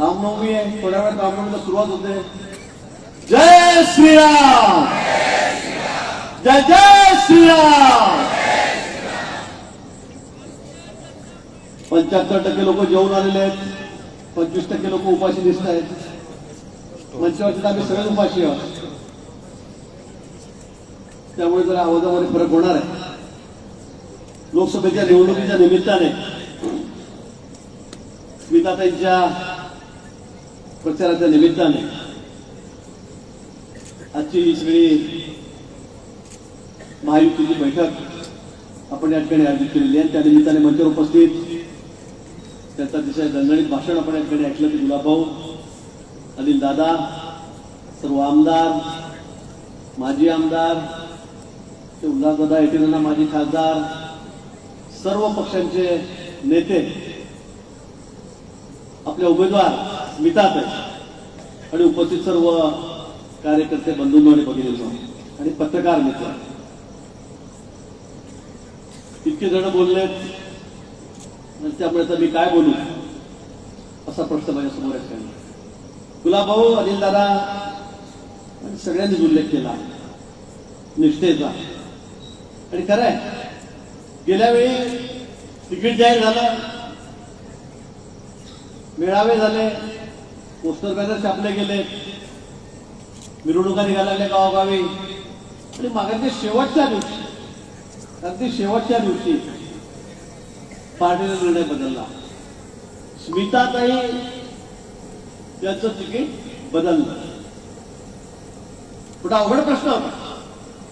रामनवमी आहे थोड्या वेळात रामनवमीला सुरुवात होते. जय श्रीराम! जय जय श्रीराम! पंच्याहत्तर टक्के लोक जेवून आलेले आहेत. पंचवीस टक्के लोक उपाशी दिसत आहेत. पंचवीस आम्ही सगळेच उपाशी आहोत. त्यामुळे जरा आवाजामध्ये फरक होणार आहे. लोकसभेच्या निवडणुकीच्या निमित्ताने स्मिताताईंच्या प्रचाराच्या निमित्ताने आजची ही सगळी महायुतीची बैठक आपण या ठिकाणी आयोजित केलेली आहे. त्या निमित्ताने मंचावर उपस्थित त्यांचा अतिशय दणदणीत भाषण आपण या ठिकाणी ऐकलं की गुलाबभाऊ अनिल दादा सर्व आमदार माजी आमदार ते उल्हासदादा येटीरांना माजी खासदार सर्व पक्षांचे नेते आपले उमेदवार स्मितात आणि उपस्थित सर्व कार्यकर्ते बंधूंनो आणि भगिनींनो आणि पत्रकार मित्र इतके जण बोललेत त्यामुळे तर मी काय बोलू? असा प्रश्न माझ्यासमोर आहे गुलाबभाऊ अनिल दादा आणि सगळ्यांनीच उल्लेख केला निष्ठेचा. आणि खरं आहे गेल्या वेळी तिकीट जाहीर झालं. मेळावे झाले. पोस्टर बॅनर छापले गेले. मिरवणुका निघाल्या गावोगावी. आणि मागाच्या शेवटच्या दिवशी अगदी शेवटच्या दिवशी पार्टीने निर्णय बदलला. स्मिताताई यांचं तिकीट बदललं. कुठं अवघड प्रश्न होता.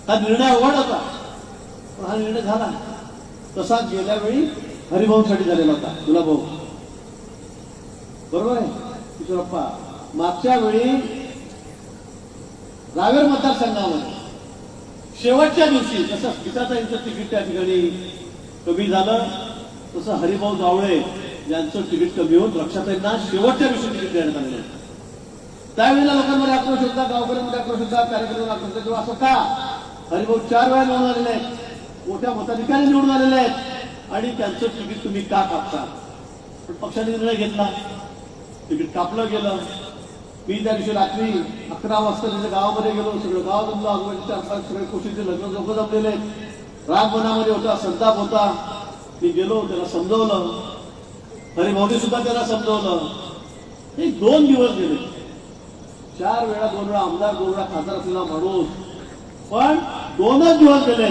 हा निर्णय अवघड होता. पण हा निर्णय झाला. तसा गेल्या वेळी हरिभाऊसाठी झालेला होता तुला भाऊ. बरोबर आहे? किशोरप्पा मागच्या वेळी रावेर मतदारसंघामध्ये शेवटच्या दिवशी जसं यांचं तिकीट त्या ठिकाणी कमी झालं तसं हरिभाऊ जावळे यांचं तिकीट कमी होऊन रक्षाताईंना शेवटच्या दिवशी तिकीट देण्यात आलेलं त्यावेळेला लोकांमध्ये आक्रोश होता गावकऱ्यांमध्ये आक्रोश होता कार्यक्रमामध्ये आक्रोश होता किंवा असं का? हरिभाऊ चार वेळा निवडून आलेले आहेत. मोठ्या मताधिकारी निवडून आलेले आहेत. आणि त्यांचं तिकीट तुम्ही का कापता? पण पक्षाने निर्णय घेतला. तिकीट कापलं गेलं. मी त्या दिवशी रात्री अकरा वाजता तिथे गावामध्ये गेलो. सगळं गाव जमलं. अगोदरच्या सगळे कुशीचे लग्न लोक जमलेले. राग मनामध्ये होता संताप होता. मी गेलो त्याला समजवलं. हरिभाऊनी सुद्धा त्याला समजवलं. एक दोन दिवस गेले. चार वेळा दोन वेळा आमदार दोन वेळा खासदार असलेला माणूस. पण दोनच दिवस गेले.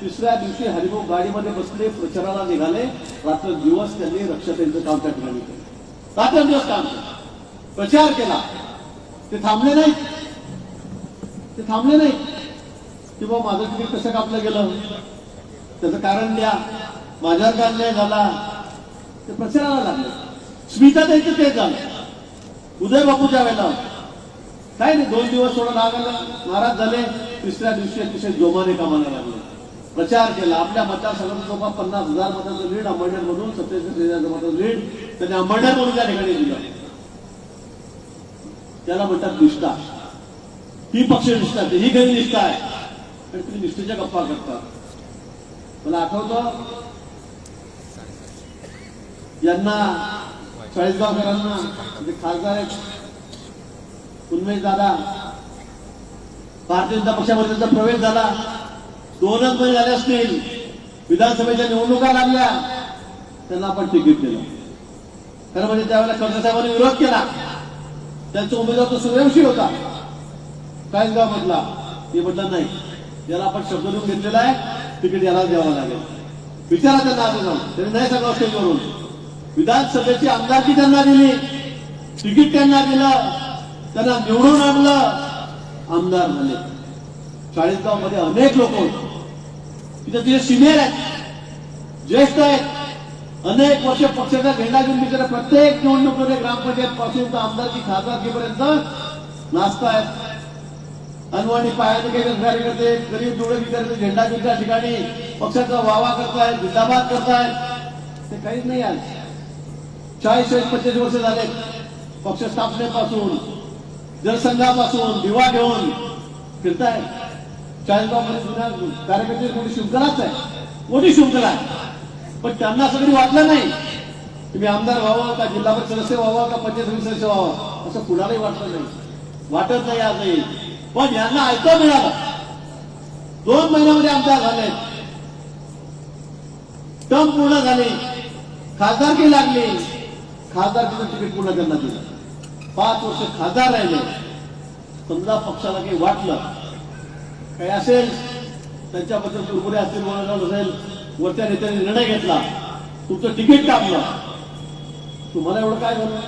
तिसऱ्या दिवशी हरिभाऊ गाडीमध्ये बसले प्रचाराला निघाले. रात्र दिवस त्यांनी रक्षाताईंचं काम त्या ठिकाणी केलं. दिवस काम केलं प्रचार केला. ते थांबले नाही. ते थांबले नाही. की बाबा माझं तिकीट कसं कापलं गेलं? त्याचं कारण द्या माझ्यावर काय अन्याय झाला? ते प्रचाराला लागले. स्मिता त्यांचं तेच झालं. उदय बापूच्या वेळेला. काय नाही दोन दिवस थोडं लागला नाराज झाले. तिसऱ्या दिवशी अतिशय जोमाने कामाला लागले. प्रचार केला. आपल्या मतदारसंघात जवळपास पन्नास हजार मतांचं लीड अंबडनेर मधून सत्तेचाळीस हजार मतांचं लीड. त्यांनी अंबरनाथ म्हणून त्या ठिकाणी दिलं त्याला म्हणतात निष्ठा. ही पक्ष निष्ठा ही खरी निष्ठा आहे. आणि तुम्ही निष्ठेच्या गप्पा करतात मला आठवतं यांना चाळीसगावकरांना म्हणजे खासदार आहेत उन्मेष दादा भारतीय जनता पक्षामध्ये त्यांचा प्रवेश झाला. दोनच महिने झाले असतील. विधानसभेच्या निवडणुका लागल्या. त्यांना आपण तिकीट दिलं. खरं म्हणजे त्यावेळेला कर्ज साहेबांनी विरोध केला. त्यांचा उमेदवार तो सूर्यवंशी होता. गाव म्हटला? ते म्हटलं नाही. याला आपण शब्द देऊन घेतलेला आहे. तिकीट याला द्यावं लागेल. विचारा त्यांना आधी जाऊन. त्यांनी नाही सांगा स्टेजवरून विधानसभेची आमदारकी त्यांना दिली. तिकीट त्यांना दिलं. त्यांना निवडून आणलं. आमदार झाले. चाळीसगावमध्ये अनेक लोक होते. तिथे तिथे सिनियर आहेत ज्येष्ठ आहेत अनेक वर्ष पक्षाचा झेंडा घेऊन बिचारा प्रत्येक निवडणुकीमध्ये ग्रामपंचायत पासून तर आमदारकी खासदारकीपर्यंत नाचतायत. अनवाणी पायाने काही कार्यकर्ते गरीब डोळे विचारते झेंडा घेऊन त्या ठिकाणी पक्षाचा वावा करतायत जिंदाबाद करतायत. ते काहीच नाही आज. चाळीस चाळीस पंचेचाळीस वर्ष झाले पक्ष स्थापनेपासून जनसंघापासून दिवा घेऊन फिरताय चाळीस जुन्या कार्यकर्ते मोठी शृंखलाच आहे. मोठी शृंखला आहे? पण त्यांना असं कधी वाटलं नाही. तुम्ही आमदार व्हावं का जिल्हा परिषद सदस्य व्हावं का पंचायत समिती सदस्य व्हावं? असं कुणालाही वाटलं नाही. वाटत नाही आजही पण यांना ऐकतं मिळालं. दोन महिन्यामध्ये आमदार झाले. टर्म पूर्ण झाली. खासदारकी लागली. खासदारकीचं तिकीट पूर्ण त्यांना दिलं पाच वर्ष खासदार राहिले. समजा पक्षाला काही वाटलं काही असेल त्यांच्याबद्दल कुरकुरे असतील बोलत असेल वरच्या नेत्याने निर्णय घेतला. तुमचं तिकीट कापलं. तुम्हाला एवढं काय झालं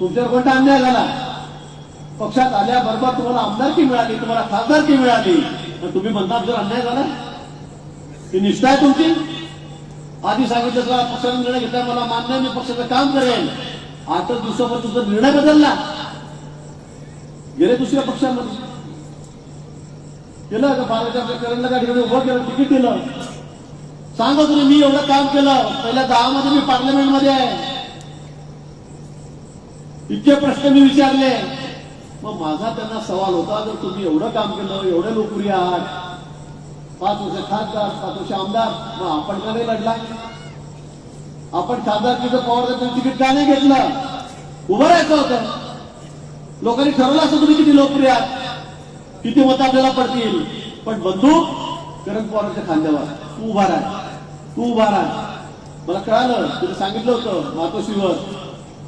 तुमच्यावर कोणता अन्याय झाला? पक्षात आल्याबरोबर तुम्हाला आमदारकी मिळाली तुम्हाला खासदारकी मिळाली. पण तुम्ही म्हणता जर अन्याय झाला? ही निष्ठा आहे तुमची? आधी सांगितलं का पक्षाने निर्णय घेतला मला मान्य मी पक्षाचं काम करेन. आता दुसरं तुमचा निर्णय बदलला. गेले दुसऱ्या पक्षामध्ये. केलं का बाराच्या करंडला का ठिकाणी उभं केलं तिकीट दिलं. सांगा तुम्ही मी एवढं काम केलं. पहिल्या दहा मध्ये मी पार्लमेंटमध्ये आहे. इतके प्रश्न मी विचारले. मग माझा त्यांना सवाल होता जर तुम्ही एवढं काम केलं एवढे लोकप्रिय आहात. पाच वर्ष खासदार पाच वर्ष आमदार मग आपण का नाही लढला? आपण खासदारकीचं पवार तिकीट का नाही घेतलं? उभं राहायचं होतं. लोकांनी ठरवलं असं तुम्ही किती लोकप्रिय आहात. किती मतं आपल्याला पडतील. पण बंधू शरद पवारांच्या खांद्यावर तू उभा राहा. तू उभा राह. मला कळालं तुला सांगितलं होतं मातोश्रीवर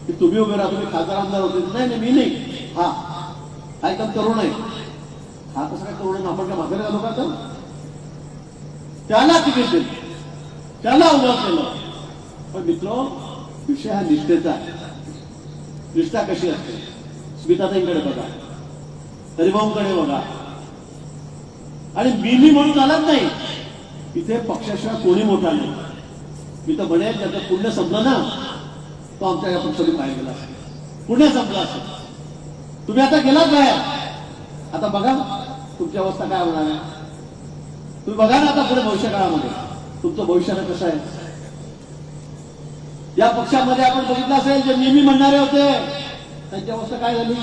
की तुम्ही उभे राहा तुम्ही खासदार आमदार होते. नाही नाही मी नाही. हा. हा एकदम तरुण आहे. हा कसं काय तरुण नये आपण काय म्हातारे झालो का आता? त्याला तिकीट दिलं त्याला उभं केलं. पण मित्र विषय हा निष्ठेचा आहे. निष्ठा कशी असते? स्मिताताईंकडे बघा. हरिभाऊंकडे बघा. आणि मी मी म्हणून चालत नाही. इथे पक्षाशिवाय कोणी मोठा नाही. मी तर म्हणे त्याचं पुण्य संपलं ना तो आमच्या या पक्षाने बाहेर गेला पुण्य संपलं असेल. तुम्ही आता गेलात बाहेर. आता बघा तुमची अवस्था काय होणार आहे. तुम्ही बघा ना आता पुढे भविष्य काळामध्ये. तुमचं भविष्याला कसं आहे? या पक्षामध्ये आपण बघितलं असेल जे नेहमी म्हणणारे होते त्यांची अवस्था काय झाली?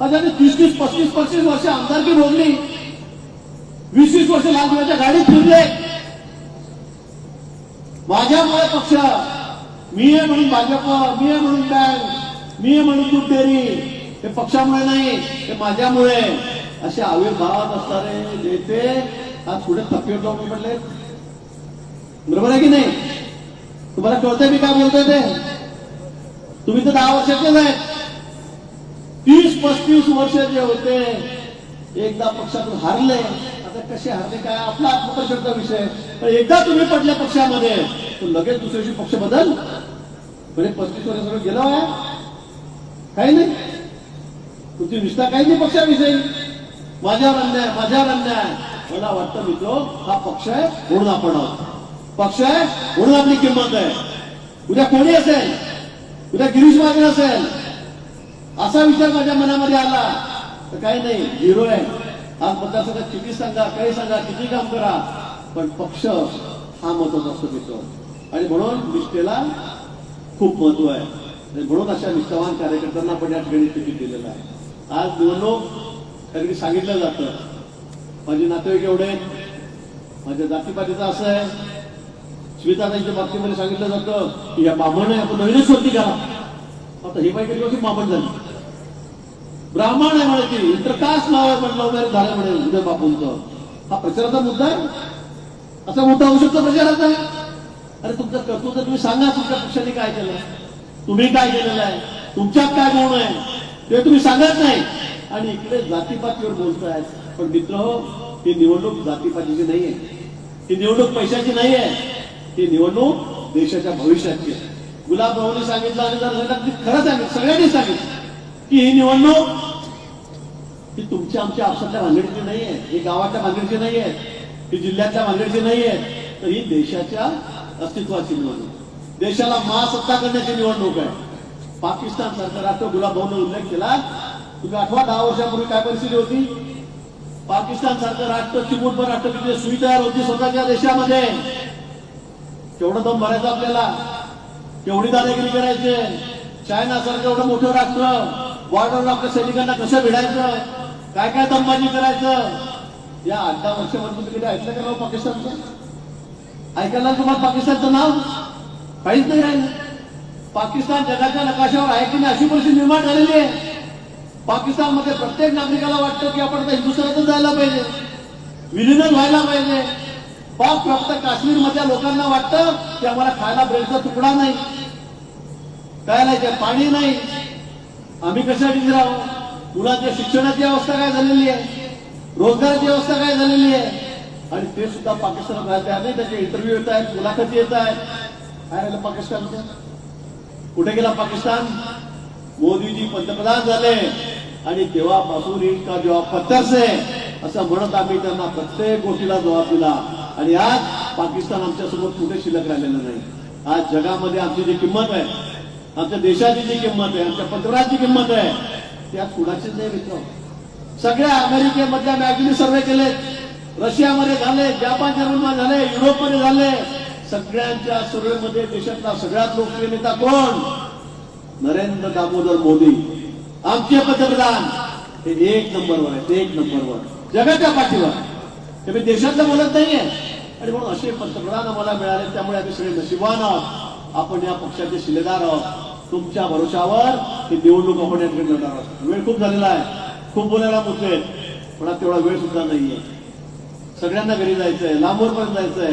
आता तीस तीस पस्तीस पस्तीस वर्ष आमदारकी भोगली. वीस वीस वर्ष लहान मुलाच्या गाडीत फिरले. माझ्यामुळे पक्ष मी आहे म्हणून भाजप मी आहे म्हणून बँक मी आहे म्हणून दूध डेअरी हे पक्षामुळे नाही हे माझ्यामुळे. असे आविर्भावात असणारे नेते आज पुढे थप्पीवर जाऊन पडले बरोबर आहे की नाही? तुम्हाला कळतंय मी काय बोलतोय ते? तुम्ही तर दहा वर्षाचेच आहेत. तीस पस्तीस वर्ष जे होते एकदा पक्षातून हारले. कसे हारले म्हणजे काय आपला आत्मपरिषदचा विषय पण एकदा तुम्ही पडल्या पक्षामध्ये तर लगेच दुसऱ्याशी पक्ष बदल. म्हणजे पस्तीस वर्ष सगळं गेलं आहे. काही नाही. तुमची निष्ठा काही नाही पक्षाविषयी. माझ्यावर अन्याय माझ्यावर अन्याय मला वाटतं मित्र हा पक्ष आहे म्हणून आपण आहोत. पक्ष आहे म्हणून आपली किंमत आहे. उद्या कोणी असेल? उद्या गिरीश महाजन असेल? असा विचार माझ्या मनामध्ये आला. तर काही नाही झिरो आहे. आज मतदारसंघात किती सांगा काही सांगा किती काम करा. पण पक्ष हा महत्त्वाचा असतो मित्र. आणि म्हणून निष्ठेला खूप महत्त्व आहे. आणि म्हणून अशा निष्ठावान कार्यकर्त्यांना पण या ठिकाणी तिकीट दिलेलं आहे. आज निवडणूक कधी सांगितलं जातं. माझे नातेवाईक एवढे आहेत. माझ्या जातीपातीचं असं आहे. स्मिताताईच्या बाबतीमध्ये सांगितलं जातं की या बामण आहे आपण नवीनच वरती करा आता ही बाई कधी बामण झाली. ब्राह्मण आहे म्हणे ती. कास नाव आहे पण वगैरे झालं म्हणे उदय बापूंचं. हा प्रचाराचा मुद्दा आहे? असा मुद्दा होऊ शकतो प्रचाराचा? अरे तुमचं कर्तृत्व तुम्ही सांगा तुमच्या पक्षाने काय केलं तुम्ही काय केलेलं आहे? तुमच्यात काय गुण आहे? ते तुम्ही सांगत नाही. आणि इकडे जातीपातीवर बोलतायत पण मित्र हो ही निवडणूक जातीपातीची नाही आहे ही निवडणूक पैशाची नाही आहे ही निवडणूक देशाच्या भविष्याची आहे. गुलाब सांगितलं आणि जर खरंच आहे सगळ्यांनी सांगितलं. की ही निवडणूक ही तुमच्या आमच्या आपसातल्या भानगडीची नाही आहे ही गावाच्या भानगडीची नाही आहे ही जिल्ह्याच्या भानगडीची नाही आहे तर ही देशाच्या अस्तित्वाची निवडणूक. देशाला महासत्ता करण्याची निवडणूक आहे. पाकिस्तान सरकार गुलाब भाऊने उल्लेख केला. तुम्ही आठवा दहा वर्षापूर्वी काय परिस्थिती होती? पाकिस्तान सारखं राष्ट्र चिमूटभर राष्ट्रपती सुई तयार होती स्वतःच्या देशामध्ये. केवढं दम भरायचं आपल्याला? केवढी दादागिरी करायचे? चायना सारखं एवढं मोठं राष्ट्र. बॉर्डरवर आपल्या सैनिकांना कसं भिडायचं? काय काय तंबाजी करायचं? या आठ दहा वर्षामध्ये तुम्ही कधी ऐकलं का नाव पाकिस्तानचं? ऐकायला तुम्हाला पाकिस्तानचं नाव? काहीच नाही राहिलं. पाकिस्तान जगाच्या नकाशावर आहे की नाही अशी परिस्थिती निर्माण झालेली आहे. पाकिस्तानमध्ये प्रत्येक नागरिकाला वाटतं की आपण आता हिंदुस्थानातच जायला पाहिजे. विलीनच व्हायला पाहिजे. पाक प्राप्त काश्मीरमधल्या लोकांना वाटतं की आम्हाला खायला ब्रेडचा तुकडा नाही. काय नाही ते पाणी नाही. आम्ही कशासाठी राहू मुलांच्या शिक्षणाची अवस्था काय झालेली आहे? रोजगाराची अवस्था काय झालेली आहे? आणि ते सुद्धा पाकिस्तानात राहते. नाही त्याचे इंटरव्ह्यू येत आहेत मुलाखती येत आहेत. काय राहिलं पाकिस्तानचं? कुठे गेला पाकिस्तान? मोदीजी पंतप्रधान झाले. आणि तेव्हापासून का जेव्हा पत्तरस आहे असं म्हणत आम्ही त्यांना प्रत्येक गोष्टीला जबाब दिला. आणि आज पाकिस्तान आमच्यासोबत कुठे शिल्लक राहिलेलं नाही. आज जगामध्ये आमची जी किंमत आहे आमच्या देशाची जी किंमत आहे आमच्या पंतप्रधानची किंमत आहे त्या कुणाचीच नाही मित्र. सगळ्या अमेरिकेमधल्या मॅगझिन सर्वे केले रशियामध्ये झाले जपान जर्मनमध्ये झाले युरोपमध्ये झाले सगळ्यांच्या सर्वेमध्ये देशातला सगळ्यात लोकप्रिय नेता कोण? नरेंद्र दामोदर मोदी. आमचे पंतप्रधान. हे एक नंबरवर आहेत एक नंबरवर. जगाच्या पाठीवर. हे मी देशातलं बोलत नाहीये. आणि म्हणून असे पंतप्रधान आम्हाला मिळाले त्यामुळे आम्ही सगळे नशिबान आहोत. आपण या पक्षाचे शिलेदार आहोत. तुमच्या भरोशावर ही निवडणूक आपण याकडे लढणार आहोत. वेळ खूप झालेला आहे. खूप बोलायला मुद्दे पण आता तेवढा वेळ सुद्धा नाहीये. सगळ्यांना घरी जायचंय. लांबवरपर्यंत जायचंय.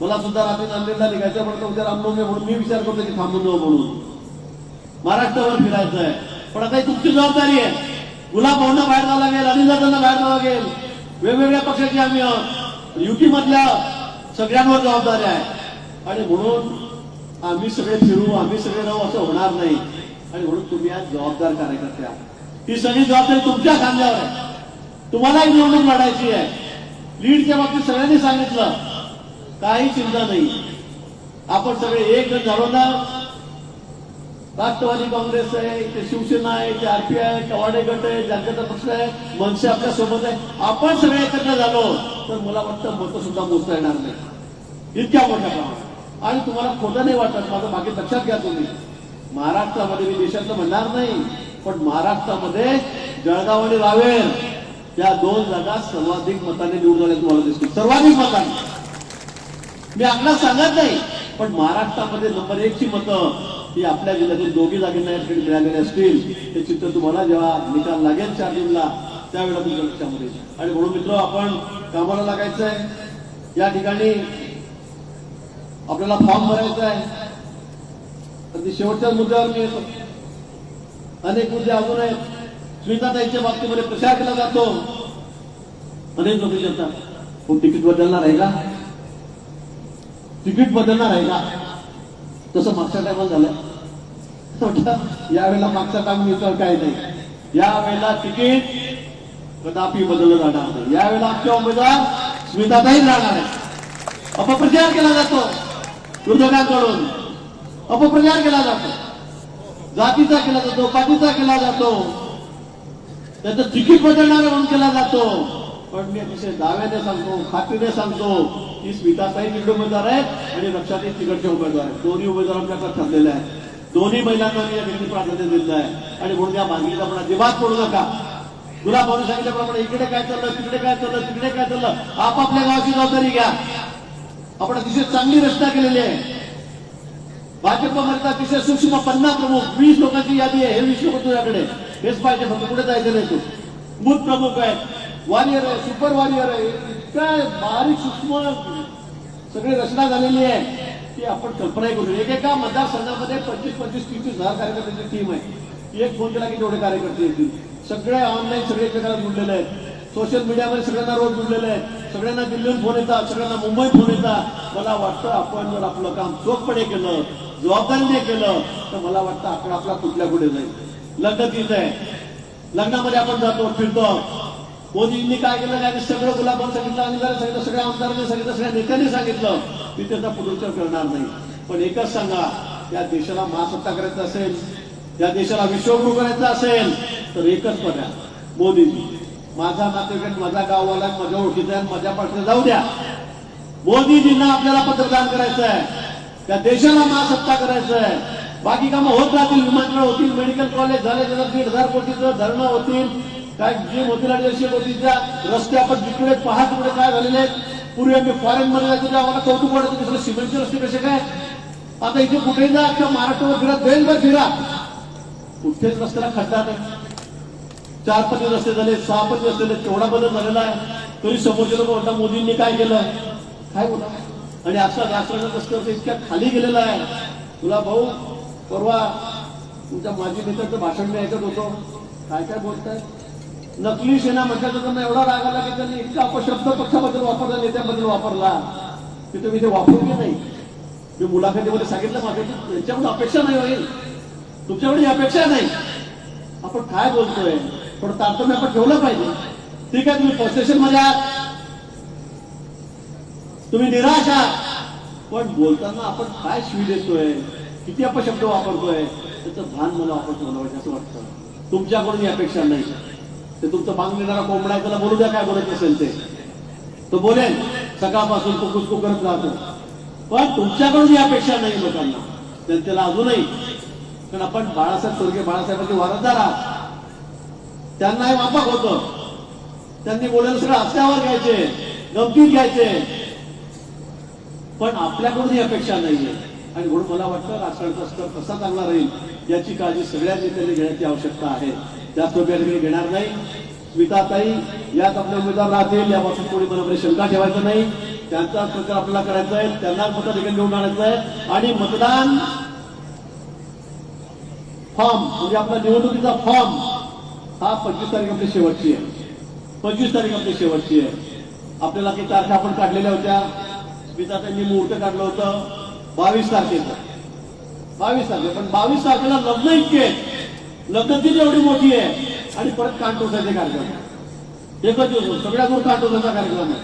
मला सुद्धा रात्री नांदेडला निघायचं म्हणतो उद्या रामनवमी म्हणून मी विचार करतो की थांबून जाऊ म्हणून. महाराष्ट्रावर फिरायचं आहे पण आता ही तुमची जबाबदारी आहे. गुलाब भाऊंना बाहेर जावं लागेल. अनिल बाहेर जावं लागेल. वेगवेगळ्या पक्षाची आम्ही आहोत. युती मधल्या सगळ्यांवर जबाबदारी आहे. आणि म्हणून आम्ही सगळे फिरू आम्ही सगळे राहू असं होणार नाही. आणि म्हणून तुम्ही आज जबाबदार कार्यकर्ते आहात. ही सगळी जबाबदारी तुमच्या खांद्यावर आहे. तुम्हाला एक निवडणूक लढायची आहे. लीडच्या बाबतीत सगळ्यांनी सांगितलं. काही चिंता नाही. आपण सगळे एक झालो ना. राष्ट्रवादी काँग्रेस आहे ते शिवसेना आहे ते आर पी आय कवाडे गट आहे जनता पक्ष आहे मनसे आपल्यासोबत आहे. आपण सगळे एकत्र झालो. तर मला वाटतं मतं सुद्धा मोजता येणार नाही. इतक्या मोठ्या प्रमाणात. आणि तुम्हाला खोटं नाही वाटत. माझं बाकी लक्षात घ्या तुम्ही. महाराष्ट्रामध्ये मी देशातलं म्हणणार नाही पण महाराष्ट्रामध्ये जळगाव आणि रावेर या दोन जागा सर्वाधिक मताने निवडून आल्या तुम्हाला दिसतील. सर्वाधिक मताने. मी आकडा सांगत नाही पण महाराष्ट्रामध्ये नंबर एक ची मतं ही आपल्या जिल्ह्यातील दोघी जागेंना या ठिकाणी मिळालेली असतील. ते चित्र तुम्हाला जेव्हा निकाल लागेल चार जूनला त्यावेळेला तुमच्या लक्षामध्ये आणि म्हणून मित्र आपण कामाला लागायचंय. या ठिकाणी आपल्याला फॉर्म भरायचा आहे. अगदी शेवटच्या मुद्द्यावर मी येतो. अनेक मुद्दे अजून आहेत. स्मिताताईच्या बाबतीमध्ये प्रचार केला जातो. अनेक लोक येतात पण तिकीट बदलणार आहे का? तिकीट बदलणार आहे का? तसं मागच्या टायमाला झालं. यावेळेला मागचा टाइम विचार काय नाही. यावेळेला तिकीट कदापि बदललं जाणार नाही. यावेळेला आमच्या उमेदवार स्मिताताही राहणार आहे अपप्रचार केला जातो. विरोधकांकडून अपप्रचार केला जातो. जातीचा केला जातो पाठीचा केला जातो. त्याचं तिकीट बदलणार म्हणून केला जातो. पण मी अतिशय दाव्याने सांगतो खात्रीने सांगतो की स्मिताताई तिकडे उमेदवार आहेत आणि रक्षाताई तिकडचे उमेदवार आहेत. दोन्ही उमेदवार आमच्याकडे ठरलेले आहेत. दोन्ही महिलांना मी या व्यक्ती प्राधान्य दिलेलं आहे. आणि म्हणून या मागणीला पण अजिबात पडू नका. तुला भाऊ सांगितल्याप्रमाणे इकडे काय चाललं तिकडे काय चाललं तिकडे काय चाललं आपापल्या गावाची जबाबदारी घ्या. आपण अतिशय चांगली रचना केलेली आहे. भाजपमध्ये अतिशय सूक्ष्म पन्नास प्रमुख वीस लोकांची यादी आहे हे वीस लोक तुझ्याकडे हेच पाहिजे फक्त कुठे जायचं नाही तू. बूथ प्रमुख आहेत. वॉरियर आहे सुपर वॉरियर आहे. इतका बारीक सूक्ष्म सगळी रचना झालेली आहे. की आपण कल्पनाही करू एकेका मतदारसंघामध्ये पंचवीस पंचवीस तीस तीस हजार कार्यकर्त्यांची टीम आहे. एक फोन केला की तेवढे कार्यकर्ते येतील. सगळे ऑनलाईन सगळे एकमेकांना जुडलेले आहेत. सोशल मीडियामध्ये सगळ्यांना रोज जुडलेले आहेत. सगळ्यांना दिल्लीहून फोन येतात सगळ्यांना मुंबईत फोन येतात मला वाटतं आपण जर आपलं काम चोखपणे केलं जबाबदारीने केलं तर मला वाटतं आकडा आपला कुठल्या कुठे जाईल. लग्न तीच आहे. लग्नामध्ये आपण जातो फिरतो. मोदींनी काय केलं काय सगळं गुलाबान सांगितलं आणि सांगितलं सगळ्या आमदारांनी सांगितलं सगळ्या नेत्यांनी सांगितलं. मी त्याचा पुनरुच्चार करणार नाही. पण एकच सांगा या देशाला महासत्ता करायचं असेल या देशाला विश्वगुरु करायचं असेल तर एकच पर्याय मोदीजी माझा नातेवाईक माझा गाववाला माझ्या ओळखीचा आहे माझ्या पाठीला जाऊ द्या. मोदीजींना आपल्याला पत्रदान करायचं आहे. त्या देशाला महासत्ता करायचं आहे. बाकी कामं होत राहतील विमानतळ होतील मेडिकल कॉलेज झाले त्याला दीड हजार कोटीचं धरणं होतील. काय जे होतील अडीचशे कोटीच्या रस्ते आपण जिकडे पहा तिकडे काय झालेले आहेत. पूर्वी आम्ही फॉरेन मध्ये जायचो आम्हाला कौतुक वाटत की सिमेंटचे रस्ते कसे काय आता इथे कुठेही जा किंवा महाराष्ट्रावर फिरा देशभर फिरा. कुठेच रस्त्याला खड्डा नाही. चार पती रस्ते झाले सहा पती रस्ते झाले तेवढा बदल झालेला आहे. तरी समोरचे लोक म्हणतात मोदींनी काय केलं काय बोला? आणि आता व्यासंग रस्त्यावर इतक्या खाली गेलेला आहे. तुला भाऊ परवा तुमच्या माजी नेत्याचं भाषण मी ऐकत होतो. काय काय बोलताय? नकली सेना म्हटल्याचा त्यांना एवढा राग आला की त्यांनी इतका अपशब्द पक्षाबद्दल वापरला नेत्याबद्दल वापरला. की तुम्ही ते वापरले नाही. मी मुलाखतीमध्ये सांगितलं माझ्या त्यांच्याकडून अपेक्षा नाही होईल. तुमच्याकडे ही अपेक्षा नाही आपण काय बोलतोय? थोडं तारतम्य आपण ठेवलं पाहिजे. ठीक आहे तुम्ही प्रोसेशनमध्ये आहात. तुम्ही निराश आहात. पण बोलताना आपण काय शिवी देतोय? किती आपण शब्द वापरतोय? त्याचं भान मला वापरतो मला वाटतं असं वाटतं. तुमच्याकडून ही अपेक्षा नाही. ते तुमचं मागून देणारा कोंबडा आहे त्याला बोलू द्या काय बोलत असेल ते. तो बोलेल सकाळपासून तो कुसकू करत राहतो. पण तुमच्याकडून ही अपेक्षा नाही लोकांना. जनतेला अजूनही. कारण आपण बाळासाहेब स्वर्गीय बाळासाहेबांचे वारसदार आहात. त्यांना हे माफक होतं. त्यांनी बोलायला सगळं हस्त्यावर घ्यायचे गमतीत घ्यायचे. पण आपल्याकडून ही अपेक्षा नाहीये. आणि म्हणून मला वाटतं राजकारणाचा स्तर कसा चांगला राहील याची काळजी सगळ्या नेत्यांनी घेण्याची आवश्यकता आहे. जास्त मी घेणार नाही. स्मिताताई यात आपले उमेदवार राहतील यापासून कोणी मनामध्ये शंका ठेवायचं नाही. त्यांचा प्रकार आपल्याला करायचा आहे त्यांना मताधिकार घेऊन आणायचं आहे. आणि मतदान फॉर्म म्हणजे आपला निवडणुकीचा फॉर्म हा पंचवीस तारीख आपली शेवटची आहे. पंचवीस तारीख आपली शेवटची आहे. आपल्याला काही तारखा आपण काढलेल्या होत्या. स्मिता त्यांनी मुहूर्त काढलं होतं. बावीस तारखेचं. बावीस तारखे. पण बावीस तारखेला लग्न इतके आहेत. लग्न तिथे एवढी मोठी आहे. आणि परत कान कार्यक्रम एकच दिवस सगळ्या दूर कान कार्यक्रम आहे.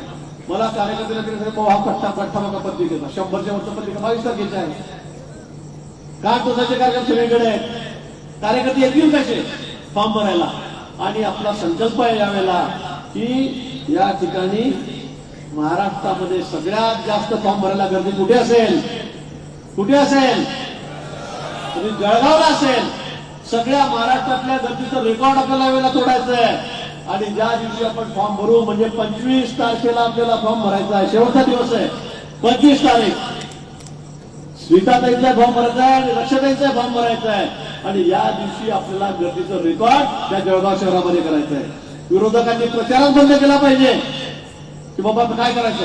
मला कार्यकर्त्याला तरी सांगितलं, हा पट्टा पट्टा बघा पत्रिकेचा शंभरच्या वरचा पत्रिका बावीस तारखेच्या आहे. कान कार्यक्रम सगळीकडे आहेत. कार्यकर्ते येतील कसे? फॉर्म भरायला. आणि आपला संकल्प आहे यावेळेला की या ठिकाणी महाराष्ट्रामध्ये सगळ्यात जास्त फॉर्म भरायला गर्दी कुठे असेल? कुठे असेल? तुम्ही जळगावला असेल. सगळ्या महाराष्ट्रातल्या गर्दीचं रेकॉर्ड आपल्याला यावेळेला तोडायचं आहे. आणि ज्या दिवशी आपण फॉर्म भरू म्हणजे पंचवीस तारखेला आपल्याला फॉर्म भरायचा आहे. शेवटचा दिवस आहे. पंचवीस तारीख. स्मिताताईचा फॉर्म भरायचा आहे आणि रक्षाताईचा फॉर्म भरायचा आहे. आणि या दिवशी आपल्याला गर्दीचं रेकॉर्ड त्या जळगाव शहरामध्ये करायचं आहे. विरोधकांनी प्रचारच बंद केला पाहिजे. की बाबा काय करायचं?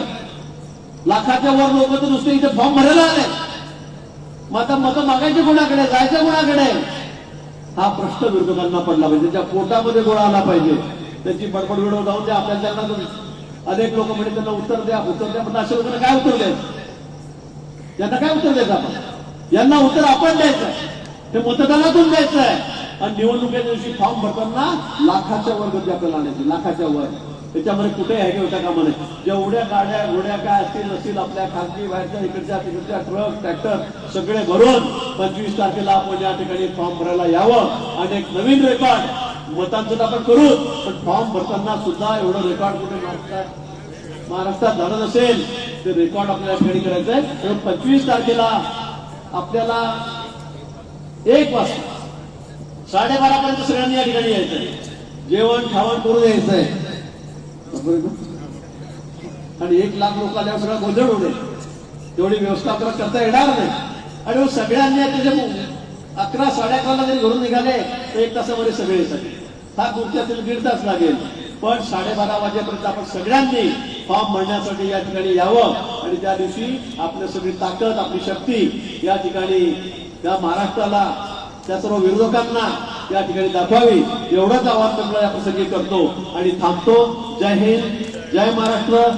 लाखाच्या वर लोक तर नुसते इथे फॉर्म भरायला आले. मग आता मत मागायचे कोणाकडे? जायचं कोणाकडे? हा प्रश्न विरोधकांना पडला पाहिजे. त्या पोटामध्ये गोळा आला पाहिजे. त्याची बडबड विडव जाऊन द्या आपल्याला अनेक लोक म्हणजे त्यांना उत्तर द्या उत्तर द्या पण अशा लोकांना काय उत्तर द्यायचं? यांना काय उत्तर द्यायचं आपण? यांना उत्तर आपण द्यायचं ते मतदानातून द्यायचं आहे. आणि निवडणुकीच्या दिवशी फॉर्म भरताना लाखाच्या वर गर्दी आपल्याला आणायची लाखाच्या वर. त्याच्यामध्ये कुठे आहे होता का म्हणे जेवढ्या गाड्या घोड्या काय असतील नसतील आपल्या खासगी बाहेरच्या इकडच्या तिकडच्या ट्रक ट्रॅक्टर सगळे भरून पंचवीस तारखेला आपण या ठिकाणी फॉर्म भरायला यावं. आणि एक नवीन रेकॉर्ड. मतांचं आपण करू पण फॉर्म भरताना सुद्धा एवढं रेकॉर्ड कुठे मागताय? महाराष्ट्रात झालं नसेल ते रेकॉर्ड आपल्याला खेळी करायचं आहे पंचवीस तारखेला आपल्याला एक वाजता साडेबारा पर्यंत सगळ्यांनी या ठिकाणी यायचंय. जेवण खावण करून यायचंय. आणि एक लाख लोक आल्यावर सगळं गोंधळ होणे तेवढी व्यवस्था आपल्याला करता येणार नाही. आणि हो, सगळ्यांनी त्याच्या अकरा साडे अकराला जरी घरून निघाले तर एक तासामध्ये सगळे येतात. हा गुप्त दीड तास लागेल. पण साडेबारा वाजेपर्यंत आपण सगळ्यांनी पाप म्हणण्यासाठी या ठिकाणी यावं आणि त्या दिवशी आपली सगळी ताकद आपली शक्ती या ठिकाणी त्या महाराष्ट्राला त्या सर्व विरोधकांना या ठिकाणी दाखवावी. एवढंच आवाज आपण या प्रसंगी करतो आणि थांबतो. जय हिंद जय महाराष्ट्र.